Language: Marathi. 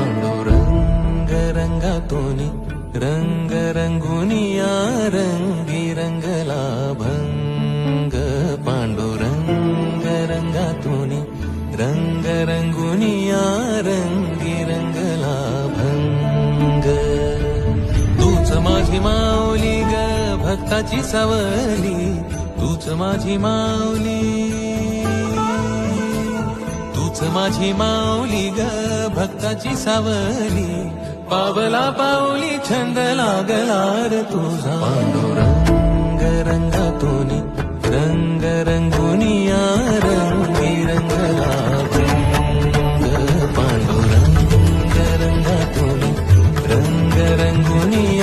पांडुरंग रंगातोनी रंग रंगुनिया रंगी रंगला भंग पांडुरंग रंगातोनी रंग रंगुनिया रंगी रंगला भंग तूच माझी माऊली ग भक्ताची सवली तूच माझी माऊली माझी माऊली ग भक्ताची सावली. पावला पावली छंद भक्ता साला पावी छन्दला गु पाण्डुरङ्ग रङ्गी रङ्गी पांडुरंग रंगातून रंग रंगुनिया